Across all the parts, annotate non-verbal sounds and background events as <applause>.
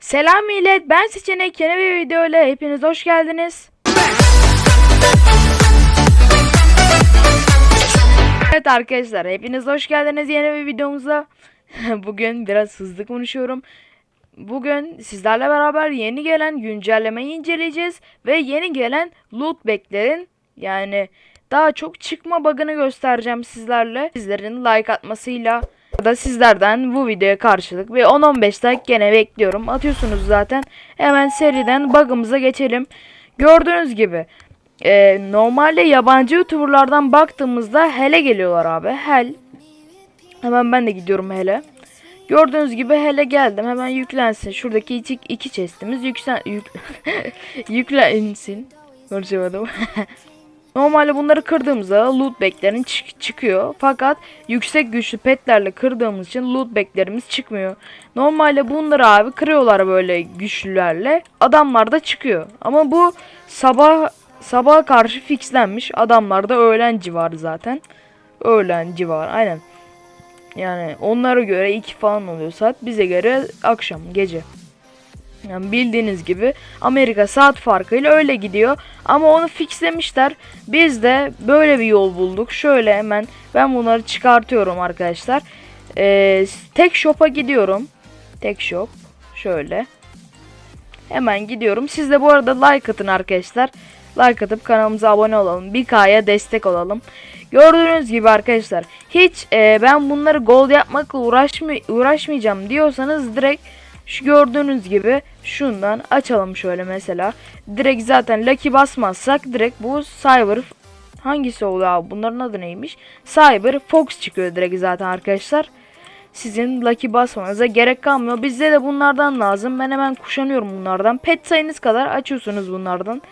Selam millet ben Seçenek yeni bir video ile hepiniz hoş geldiniz. Evet arkadaşlar hepiniz hoş geldiniz yeni bir videomuza. <laughs> Bugün biraz hızlı konuşuyorum. Bugün sizlerle beraber yeni gelen güncellemeyi inceleyeceğiz ve yeni gelen loot back'lerin yani daha çok çıkma bug'ını göstereceğim sizlerle. Sizlerin like atmasıyla da sizlerden bu videoya karşılık bir 10-15 like gene bekliyorum. Atıyorsunuz zaten. Hemen seriden bug'ımıza geçelim. Gördüğünüz gibi e, normalde yabancı youtuberlardan baktığımızda hele geliyorlar abi. Hel. Hemen ben de gidiyorum hele. Gördüğünüz gibi hele geldim. Hemen yüklensin. Şuradaki iki, iki chestimiz yüklen, yük, <laughs> yüklensin. Konuşamadım. <laughs> Normalde bunları kırdığımızda loot back'lerin çık- çıkıyor. Fakat yüksek güçlü petlerle kırdığımız için loot back'lerimiz çıkmıyor. Normalde bunları abi kırıyorlar böyle güçlülerle. Adamlar da çıkıyor. Ama bu sabah sabaha karşı fixlenmiş. Adamlar da öğlen civarı zaten. Öğlen civarı aynen. Yani onlara göre 2 falan oluyor saat. Bize göre akşam gece. Yani bildiğiniz gibi Amerika saat farkıyla öyle gidiyor. Ama onu fixlemişler. Biz de böyle bir yol bulduk. Şöyle hemen ben bunları çıkartıyorum arkadaşlar. Ee, tek shop'a gidiyorum. Tek shop. Şöyle. Hemen gidiyorum. Siz de bu arada like atın arkadaşlar. Like atıp kanalımıza abone olalım. 1K'ya destek olalım. Gördüğünüz gibi arkadaşlar hiç e, ben bunları gold yapmakla uğraşmay uğraşmayacağım diyorsanız direkt şu gördüğünüz gibi şundan açalım şöyle mesela. Direkt zaten Lucky basmazsak direkt bu Cyber hangisi oluyor abi bunların adı neymiş? Cyber Fox çıkıyor direkt zaten arkadaşlar. Sizin Lucky basmanıza gerek kalmıyor. Bizde de bunlardan lazım. Ben hemen kuşanıyorum bunlardan. Pet sayınız kadar açıyorsunuz bunlardan.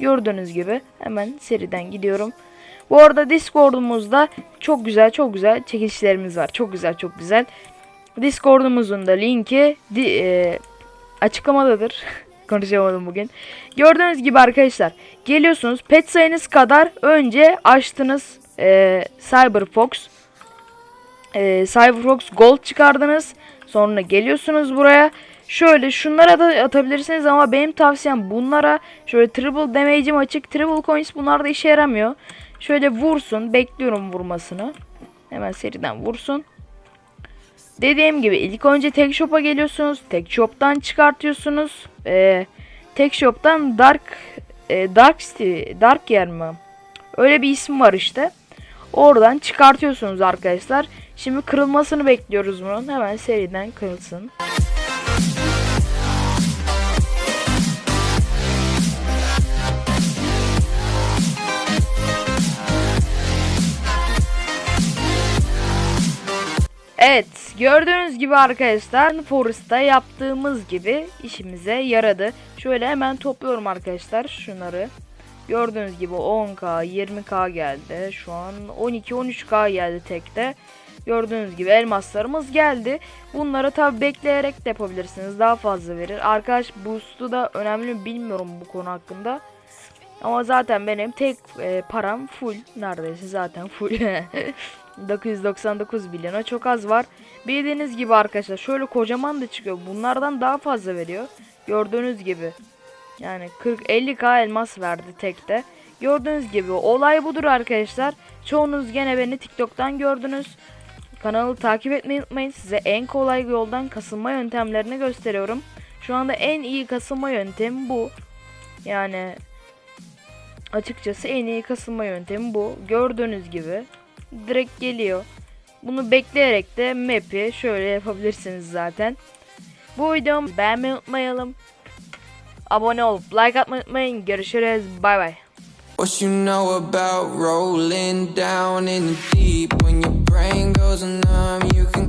Gördüğünüz gibi hemen seriden gidiyorum. Bu arada Discord'umuzda çok güzel çok güzel çekilişlerimiz var. Çok güzel çok güzel. Discord'umuzun da linki di- e, açıklamadadır. <laughs> Konuşamadım bugün. Gördüğünüz gibi arkadaşlar geliyorsunuz pet sayınız kadar önce açtınız e, Cyberfox. E, Cyberfox Gold çıkardınız. Sonra geliyorsunuz buraya. Şöyle şunlara da atabilirsiniz ama benim tavsiyem bunlara şöyle triple damage'im açık. Triple coins bunlar da işe yaramıyor. Şöyle vursun. Bekliyorum vurmasını. Hemen seriden vursun. Dediğim gibi ilk önce tek shop'a geliyorsunuz. Tek shop'tan çıkartıyorsunuz. Ee, tek shop'tan dark e, dark city, dark yer mi? Öyle bir isim var işte. Oradan çıkartıyorsunuz arkadaşlar. Şimdi kırılmasını bekliyoruz bunun. Hemen seriden kırılsın. Gördüğünüz gibi arkadaşlar Forest'ta yaptığımız gibi işimize yaradı. Şöyle hemen topluyorum arkadaşlar şunları. Gördüğünüz gibi 10k 20k geldi. Şu an 12-13k geldi tekte. Gördüğünüz gibi elmaslarımız geldi. Bunları tabi bekleyerek de yapabilirsiniz. Daha fazla verir. Arkadaş boost'u da önemli mi bilmiyorum bu konu hakkında. Ama zaten benim tek e, param full. Neredeyse zaten full. <laughs> 999 milyona çok az var. Bildiğiniz gibi arkadaşlar şöyle kocaman da çıkıyor. Bunlardan daha fazla veriyor. Gördüğünüz gibi. Yani 40-50k elmas verdi tekte. Gördüğünüz gibi olay budur arkadaşlar. Çoğunuz gene beni TikTok'tan gördünüz. Kanalı takip etmeyi unutmayın. Size en kolay yoldan kasılma yöntemlerini gösteriyorum. Şu anda en iyi kasılma yöntemi bu. Yani açıkçası en iyi kasılma yöntemi bu. Gördüğünüz gibi direkt geliyor. Bunu bekleyerek de map'i şöyle yapabilirsiniz zaten. Bu videomu beğenmeyi unutmayalım. Abone olup like atmayı unutmayın. Görüşürüz. Bay bay. What you know about rolling down in the deep when your brain goes numb? You can